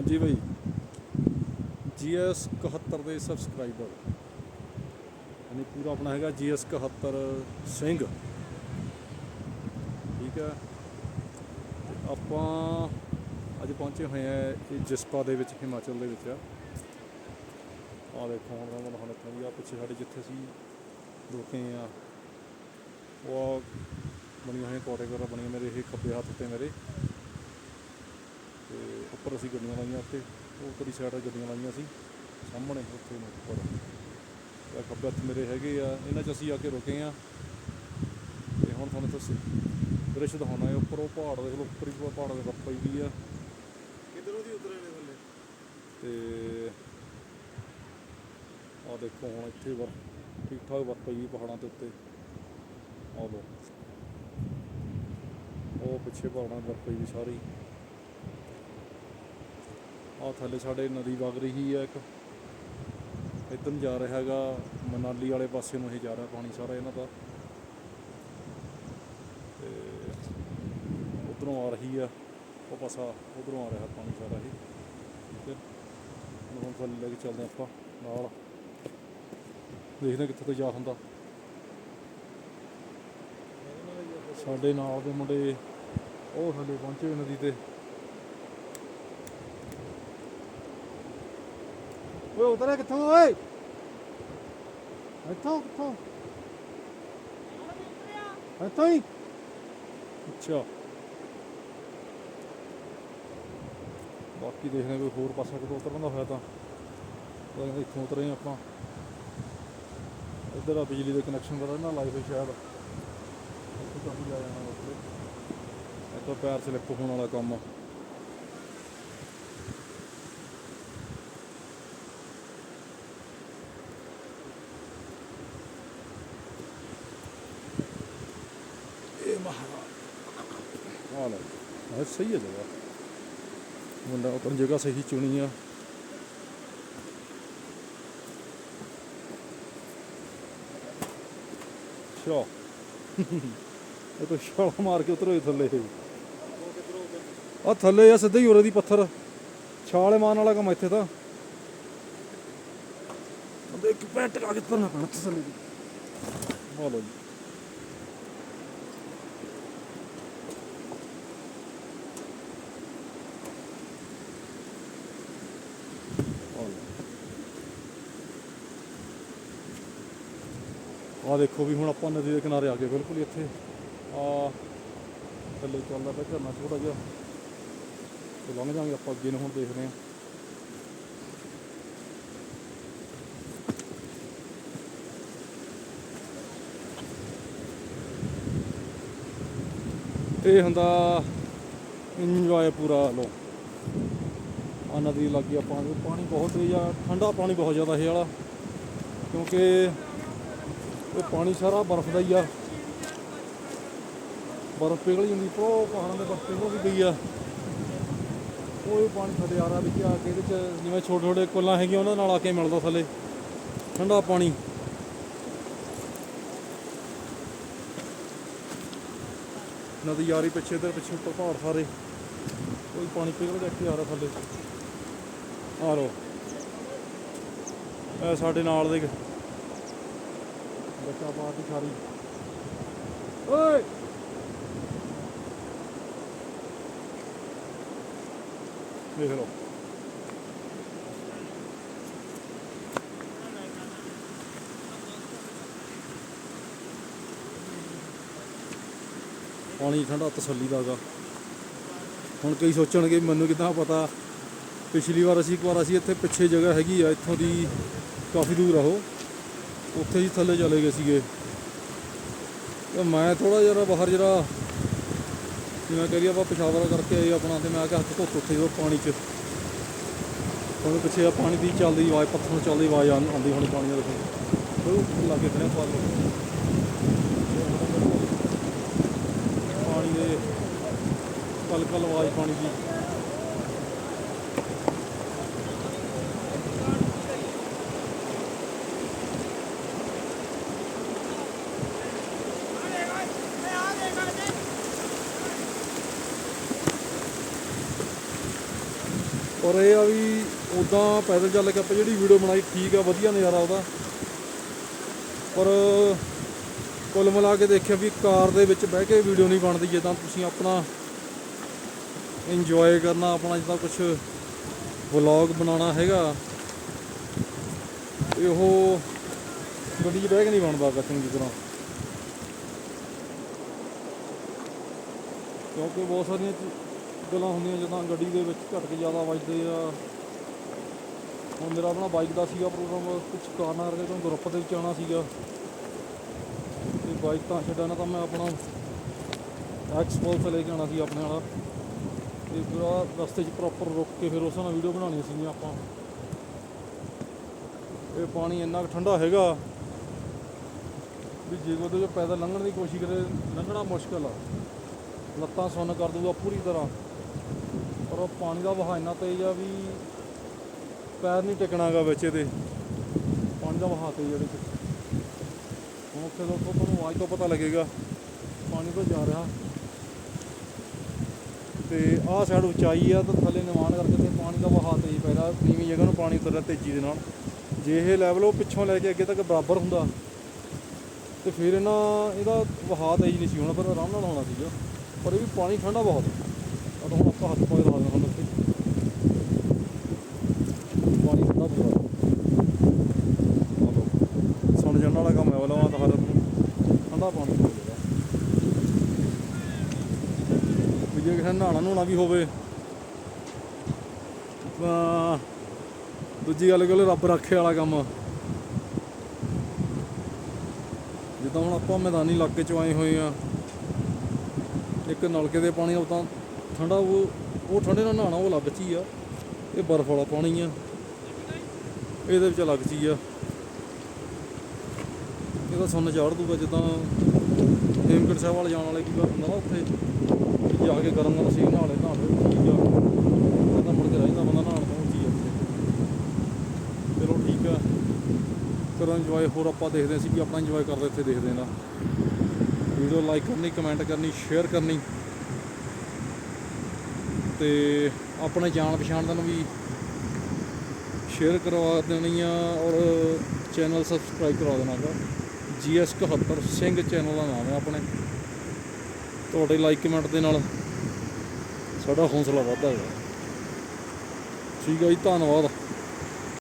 ਹਾਂਜੀ ਭਾਈ GS 71 ਦੇ subscriber. ਯਾਨੀ ਪੂਰਾ ਆਪਣਾ ਹੈਗਾ GS 71 ਸਿੰਘ। ਠੀਕ ਹੈ। ਆਪਾਂ ਅੱਜ ਪਹੁੰਚੇ ਹੋਏ ਆ ਇਹ ਜਿਸਪਾ ਦੇ ਵਿੱਚ, ਹਿਮਾਚਲ ਦੇ ਵਿੱਚ ਆ। ਦੇਖੋ ਹੁਣ ਮੈਂ ਤੁਹਾਨੂੰ ਇੱਥੋਂ ਆ, ਪਿੱਛੇ ਸਾਡੇ ਜਿੱਥੇ ਅਸੀਂ ਰੁਕੇ ਆ। ਉਹ ਬਣੀਆਂ ਹੋਈਆਂ ਕੋਟੇ ਵਗੈਰਾ ਬਣੀਆਂ ਮੇਰੇ, ਇਹ ਖੱਬੇ ਹੱਥ ਤੇ ਮੇਰੇ। ਉੱਪਰ ਅਸੀਂ ਗੱਡੀਆਂ ਲਾਈਆਂ ਉੱਤੇ ਉਹ ਤਰੀ ਸਾਈਡ ਤੇ ਗੱਡੀਆਂ ਲਾਈਆਂ ਸੀ ਸਾਹਮਣੇ ਉੱਥੇ ਨੂੰ ਉੱਪਰ। ਤੇ ਖੱਬੇ ਹੱਥ ਮੇਰੇ ਹੈਗੇ ਆ ਇਹਨਾਂ 'ਚ ਅਸੀਂ ਆ ਕੇ ਰੁਕੇ ਆ। ਤੇ ਹੁਣ ਤੁਹਾਨੂੰ ਦੱਸ ਦ੍ਰਿਸ਼ ਦਿਖਾਉਣਾ ਹੈ ਉੱਪਰ ਉਹ ਪਹਾੜ ਦੇਖ ਲਓ ਉੱਪਰ ਹੀ ਪਹਾੜ ਦੇ ਪਈ ਵੀ ਆ। ਕਿਧਰੋਂ ਦੀ ਉਤਰੇ ਨੇ ਥੱਲੇ? ਤੇ ਆ ਦੇਖੋ ਹੁਣ ਇੱਥੇ ਵਰ ਠੀਕ ਠਾਕ ਵਰ ਪਈ ਪਹਾੜਾਂ ਦੇ ਉੱਤੇ। ਆ ਲੋ ਉਹ ਪਿੱਛੇ ਪਹਾੜਾਂ ਵਰ ਪਈ ਸਾਰੀ। ਆ ਥੱਲੇ ਸਾਡੇ ਨਦੀ ਵਗ ਰਹੀ ਹੈ ਇੱਕ। ਇੱਧਰ ਜਾ ਰਿਹਾ ਹੈਗਾ, ਮਨਾਲੀ ਵਾਲੇ ਪਾਸੇ ਨੂੰ ਇਹ ਜਾ ਰਿਹਾ ਪਾਣੀ ਸਾਰਾ ਇਹਨਾਂ ਦਾ। ਤੇ ਉਧਰੋਂ ਆ ਰਹੀ ਆ ਉਹ ਪਾਸਾ ਉਧਰੋਂ ਆ ਰਿਹਾ ਪਾਣੀ ਸਾਰਾ ਇਹ। ਠੀਕ ਹੈ ਹੁਣ ਥੱਲੇ ਲੈ ਕੇ ਚੱਲਦੇ ਆਪਾਂ ਨਾਲ। ਦੇਖਦੇ ਹਾਂ ਕਿੱਥੇ ਤੋਂ ਜਾ ਹੁੰਦਾ। ਸਾਡੇ ਨਾਲ ਦੇ ਮੁੰਡੇ ਉਹ ਥੱਲੇ ਪਹੁੰਚੇ ਹੋਏ ਨਦੀ ਤੇ। ਓਏ ਉਤਰਿਆ ਕਿੱਥੋਂ ਓਏ? ਇੱਥੋਂ, ਕਿੱਥੋਂ? ਇੱਥੋਂ ਹੀ। ਅੱਛਾ। ਬਾਕੀ ਦੇਖਦੇ ਕੋਈ ਹੋਰ ਪਾਸਾ ਕਿਤੋਂ ਉਤਰਨ ਦਾ ਹੋਇਆ ਤਾਂ। ਤਾਂ ਇੱਥੋਂ ਉਤਰੇ ਆਪਾਂ। ਇੱਧਰ ਆ ਬਿਜਲੀ ਦੇ ਕਨੈਕਸ਼ਨ ਦਾ ਨਾ ਲਾਈਫ ਸ਼ਾਇਦ। ਇੱਥੇ ਕਾਫੀ ਜਾ ਜਾਣਾ ਉੱਥੇ ਇਹ ਪੈਰ ਸਲਿੱਪ ਹੋਣ ਵਾਲਾ ਕੰਮ ਆ। ਆ ਲੈ ਇਹ ਸਹੀ ਹੈ ਜਗ੍ਹਾ। ਮੁੰਡਾ ਆਪਣੀ ਜਗ੍ਹਾ ਸਹੀ ਚੁਣੀ ਆ। ਅੱਛਾ। ਇਹ ਤਾਂ ਛਾਲ ਮਾਰ ਕੇ ਉਤਰੋ ਥੱਲੇ। ਆ ਥੱਲੇ ਆ ਸਿੱਧਾ ਹੀ ਉਰੇ ਦੀ ਪੱਥਰ। ਛਾਲ ਮਾਰਨ ਵਾਲਾ ਕੰਮ ਇੱਥੇ ਤਾਂ। ਇੱਕ ਪੈਂਟ ਟਕਾ ਕੇ ਤੁਰਨਾ ਪੈਣਾ ਥੱਲੇ। ਦੀ ਲਓ ਜੀ। ਆ ਦੇਖੋ ਵੀ ਹੁਣ ਆਪਾਂ ਨਦੀ ਦੇ ਕਿਨਾਰੇ ਆ ਗਏ ਬਿਲਕੁਲ ਹੀ ਇੱਥੇ। ਆ ਥੱਲੇ ਚੱਲਦਾ ਪਿਆ ਝਰਨਾ ਛੋਟਾ ਜਿਹਾ। ਤੇ ਲੰਘ ਜਾਾਂਗੇ ਆਪਾਂ ਅੱਗੇ ਨੂੰ, ਹੁਣ ਦੇਖਦੇ ਹਾਂ। ਇਹ ਹੁੰਦਾ ਇੰਜੋਏ ਪੂਰਾ ਲੋ ਆ ਨਦੀ ਲੱਗੀ ਆਪਾਂ ਪਾਣੀ ਬਹੁਤ ਤੇਜ਼ ਆ, ਠੰਡਾ ਪਾਣੀ ਬਹੁਤ ਜ਼ਿਆਦਾ ਇਹ ਵਾਲਾ। ਕਿਉਂਕਿ ਇਹ ਪਾਣੀ ਸਾਰਾ ਬਰਫ਼ ਦਾ ਹੀ ਆ। ਬਰਫ਼ ਪਿਘਲ ਜਾਂਦੀ ਪੋ ਪਹਾੜਾਂ ਦੇ ਬਰਫ਼ ਪਿਘਲ ਵੀ ਗਈ ਆ। ਉਹ ਪਾਣੀ ਥੱਲੇ ਆ ਰਿਹਾ ਵਿੱਚ ਆ ਕੇ ਇਹਦੇ ਚ ਜਿਵੇਂ ਛੋਟੇ ਛੋਟੇ ਕੁੱਲਾਂ ਹੈਗੀਆਂ, ਉਹਨਾਂ ਨਾਲ ਆ ਕੇ ਮਿਲਦਾ ਥੱਲੇ। ਠੰਡਾ ਪਾਣੀ। ਨਦੀ ਯਾਰੀ ਪਿੱਛੇ ਤੇ ਪਿੱਛੇ ਉੱਪਰ ਪਹਾੜ ਸਾਰੇ। ਕੋਈ ਪਾਣੀ ਪਿਘਲ ਕੇ ਇੱਥੇ ਆ ਰਿਹਾ ਥੱਲੇ। ਆ ਲੋ ਸਾਡੇ ਨਾਲ ਦੇ ਬੱਚਾ ਪਾਰਟੀ ਸਾਰੀ। ਓਏ। ਦੇਖ ਲਓ। ਪਾਣੀ ਠੰਡਾ ਤਸੱਲੀ ਦਾ ਗਾ। ਹੁਣ ਕਈ ਸੋਚਣਗੇ ਮੈਨੂੰ ਕਿਦਾਂ ਪਤਾ। ਪਿਛਲੀ ਵਾਰ ਅਸੀਂ ਇੱਕ ਵਾਰ ਅਸੀਂ ਇੱਥੇ ਪਿੱਛੇ ਜਗ੍ਹਾ ਹੈਗੀ ਆ ਇੱਥੋਂ ਦੀ ਕਾਫੀ ਦੂਰ ਆ ਉਹ। ਉੱਥੇ ਹੀ ਥੱਲੇ ਚਲੇ ਗਏ ਸੀਗੇ। ਤੇ ਮੈਂ ਥੋੜਾ ਜਿਹਾ ਬਾਹਰ ਜਰਾ ਜਿਵੇਂ ਕਰੀਏ ਆਪਾਂ ਪਿਸ਼ਾਵਰ ਕਰਕੇ ਆਏ ਆਪਣਾ ਤੇ ਮੈਂ ਆ ਕੇ ਹੱਥ ਧੋਤ ਉੱਥੇ ਉਹ ਪਾਣੀ 'ਚ। ਉਹਦੇ ਪਿੱਛੇ ਆ ਪਾਣੀ ਦੀ ਚੱਲਦੀ ਆਵਾਜ਼, ਪੱਥਰ ਨੂੰ ਚੱਲਦੀ ਆਵਾਜ਼ ਆਉਂਦੀ ਹੁਣ ਪਾਣੀ ਦੇ ਉਹ ਲਾਗੇ ਖੜਿਆ ਪਾ ਪਾਣੀ ਦੇ ਕਲ ਕਲ ਆਵਾਜ਼ ਪਾਣੀ ਦੀ। ਔਰ ਇਹ ਆ ਵੀ ਉਦਾਂ ਪੈਦਲ ਚੱਲ ਕੇ ਆਪਾਂ ਜਿਹੜੀ ਵੀਡੀਓ ਬਣਾਈ ਠੀਕ ਆ, ਵਧੀਆ ਨਜ਼ਾਰਾ ਉਹਦਾ। ਪਰ ਕੁੱਲ ਮਿਲਾ ਕੇ ਦੇਖਿਆ ਵੀ ਕਾਰ ਦੇ ਵਿੱਚ ਬਹਿ ਕੇ ਵੀਡੀਓ ਨਹੀਂ ਬਣਦੀ ਜੇ ਤਾਂ ਤੁਸੀਂ ਆਪਣਾ ਇੰਜੋਏ ਕਰਨਾ, ਆਪਣਾ ਜਿੱਦਾਂ ਕੁਝ ਵਲੌਗ ਬਣਾਉਣਾ ਹੈਗਾ, ਤੇ ਉਹ ਗੱਡੀ 'ਚ ਬਹਿ ਕੇ ਨਹੀਂ ਬਣਦਾ ਗਾ ਚੰਗੀ ਤਰ੍ਹਾਂ। ਕਿਉਂਕਿ ਬਹੁਤ ਸਾਰੀਆਂ ਗੱਲਾਂ ਹੁੰਦੀਆਂ ਜਦੋਂ ਗੱਡੀ ਦੇ ਵਿੱਚ ਝਟਕੇ ਜ਼ਿਆਦਾ ਵੱਜਦੇ ਆ। ਹੁਣ ਮੇਰਾ ਆਪਣਾ ਬਾਈਕ ਦਾ ਸੀਗਾ ਪ੍ਰੋਗਰਾਮ ਕੁਝ ਕਾਰਨਾਂ ਕਰਕੇ ਤੋਂ ਗਰੁੱਪ ਦੇ ਵਿੱਚ ਆਉਣਾ ਸੀਗਾ। ਤੇ ਬਾਈਕ ਤਾਂ ਛੱਡਾਂ ਨਾ ਤਾਂ ਮੈਂ ਆਪਣਾ ਐਕਸਪੋਲ ਤੇ ਲੈ ਕੇ ਆਉਣਾ ਸੀ ਆਪਣੇ ਵਾਲਾ। ਤੇ ਫਿਰ ਰਸਤੇ 'ਚ ਪ੍ਰੋਪਰ ਰੁਕ ਕੇ ਫਿਰ ਉਸ ਨਾਲ ਵੀਡੀਓ ਬਣਾਉਣੀ ਸੀ ਆਪਾਂ। ਇਹ ਪਾਣੀ ਇੰਨਾ ਕੁ ਠੰਡਾ ਹੈਗਾ ਵੀ ਜੇ ਉਹਦੇ 'ਚ ਪੈਦਲ ਲੰਘਣ ਦੀ ਕੋਸ਼ਿਸ਼ ਕਰੇ, ਲੰਘਣਾ ਮੁਸ਼ਕਲ ਆ। ਲੱਤਾਂ ਸੁੰਨ ਕਰ ਦੂਗਾ ਪੂਰੀ ਤਰ੍ਹਾਂ। ਪਰ ਪਾਣੀ ਦਾ ਵਹਾਅ ਇੰਨਾ ਤੇਜ਼ ਆ ਵੀ ਪੈਰ ਨਹੀਂ ਟਿਕਣਾਗਾ ਵਿੱਚ ਇਹਦੇ। ਪਾਣੀ ਦਾ ਵਹਾਅ ਤੇਜ਼ ਜਿਹੜੇ ਹੁਣ ਉੱਥੇ ਤੋਂ ਉੱਥੋਂ ਤੁਹਾਨੂੰ ਆਵਾਜ਼ ਤੋਂ ਪਤਾ ਲੱਗੇਗਾ, ਪਾਣੀ ਤੋਂ ਜਾ ਰਿਹਾ। ਤੇ ਆਹ ਸਾਈਡ ਉਚਾਈ ਆ ਤਾਂ ਥੱਲੇ ਨਿਵਾਨ ਕਰਕੇ ਤੇ ਪਾਣੀ ਦਾ ਵਹਾਅ ਤੇਜ਼ ਪੈ ਰਿਹਾ। ਨੀਵੀਂ ਜਗ੍ਹਾ ਨੂੰ ਪਾਣੀ ਉਤਰ ਰਿਹਾ ਤੇਜ਼ੀ ਦੇ ਨਾਲ। ਜੇ ਇਹ ਲੈਵਲ ਉਹ ਪਿੱਛੋਂ ਲੈ ਕੇ ਅੱਗੇ ਤੱਕ ਬਰਾਬਰ ਹੁੰਦਾ, ਤੇ ਫਿਰ ਇਹਨਾਂ, ਇਹਦਾ ਵਹਾਅ ਤੇਜ਼ ਨਹੀਂ ਸੀ ਹੋਣਾ, ਪਰ ਆਰਾਮ ਨਾਲ ਹੋਣਾ ਸੀਗਾ। ਪਰ ਇਹ ਵੀ ਪਾਣੀ ਠੰਡਾ ਬਹੁਤ ਆ। ਤਾਂ ਹੱਥ ਪਾ ਲਾ ਦਿਖਾ ਦਿੰਦੇ ਹਾਂ ਪਾਣੀ ਠੰਡਾ ਪੂਰਾ ਸੁਣ ਜਾਣ ਵਾਲਾ ਕੰਮ ਹੈ ਵਾਲਾ ਤਾਂ ਹਰ ਠੰਡਾ ਪਾਣੀ ਵੀ ਜੇ ਕਿਸੇ ਨੇ ਨਹਾਉਣਾ ਨਹਾਉਣਾ ਵੀ ਹੋਵੇ ਤਾਂ ਦੂਜੀ ਗੱਲ ਕੋਲ ਰੱਬ ਰੱਖੇ ਵਾਲਾ ਕੰਮ ਜਿੱਦਾਂ ਹੁਣ ਆਪਾਂ ਮੈਦਾਨੀ ਇਲਾਕੇ ਚ ਆਏ ਹੋਏ ਆ ਇੱਕ ਨਲਕੇ ਦੇ ਪਾਣੀ ਨਾਲ ਤਾਂ ਠੰਡਾ ਉਹ ਉਹ ਠੰਡੇ ਨਾਲ ਨਹਾਉਣਾ ਉਹ ਅਲੱਗ ਚੀਜ਼ ਆ। ਇਹ ਬਰਫ਼ ਵਾਲਾ ਪਾਣੀ ਆ। ਇਹਦੇ ਵਿੱਚ ਅਲੱਗ ਚੀਜ਼ ਆ। ਇਹਦਾ ਸੁੰਨ ਚਾੜ ਦੂਗਾ ਜਿੱਦਾਂ ਹੇਮਕੁੰਟ ਸਾਹਿਬ ਵਾਲੇ ਜਾਣ ਵਾਲੇ ਕੀ ਗੱਲ ਹੁੰਦਾ ਨਾ ਉੱਥੇ ਜਾ ਕੇ ਗਰਮ ਗਰਮ ਸੀ ਨਹਾਲੇ ਨਹਾਲੇ ਠੀਕ ਆ ਉਹ ਮੁੜ ਕੇ ਰਹਿੰਦਾ ਬੰਦਾ ਨਹਾਉਣ ਤੋਂ ਚੀਜ਼ ਆ। ਚਲੋ ਠੀਕ ਆ। ਕਰੋ ਇੰਜੋਏ ਹੋਰ ਆਪਾਂ ਦੇਖਦੇ ਸੀ ਵੀ ਆਪਣਾ ਇੰਜੋਏ ਕਰਦੇ ਇੱਥੇ ਦੇਖਦੇ ਨਾ ਵੀਡੀਓ ਲਾਈਕ ਕਰਨੀ ਕਮੈਂਟ ਕਰਨੀ ਸ਼ੇਅਰ ਕਰਨੀ। ਤੇ ਆਪਣੇ ਜਾਣ ਪਛਾਣ ਦਾ ਨੂੰ ਵੀ ਸ਼ੇਅਰ ਕਰਵਾ ਦੇਣੀ ਆ ਔਰ ਚੈਨਲ ਸਬਸਕ੍ਰਾਈਬ ਕਰਵਾ ਦੇਣਾ ਗਾ ਜੀਐਸ 71 ਸਿੰਘ ਚੈਨਲ ਦਾ ਨਾਮ ਹੈ ਆਪਣੇ। ਤੁਹਾਡੇ ਲਾਈਕ ਕਮੈਂਟ ਦੇ ਨਾਲ ਸਾਡਾ ਹੌਸਲਾ ਵੱਧਦਾ ਹੈ ਠੀਕ ਹੈ ਜੀ, ਧੰਨਵਾਦ।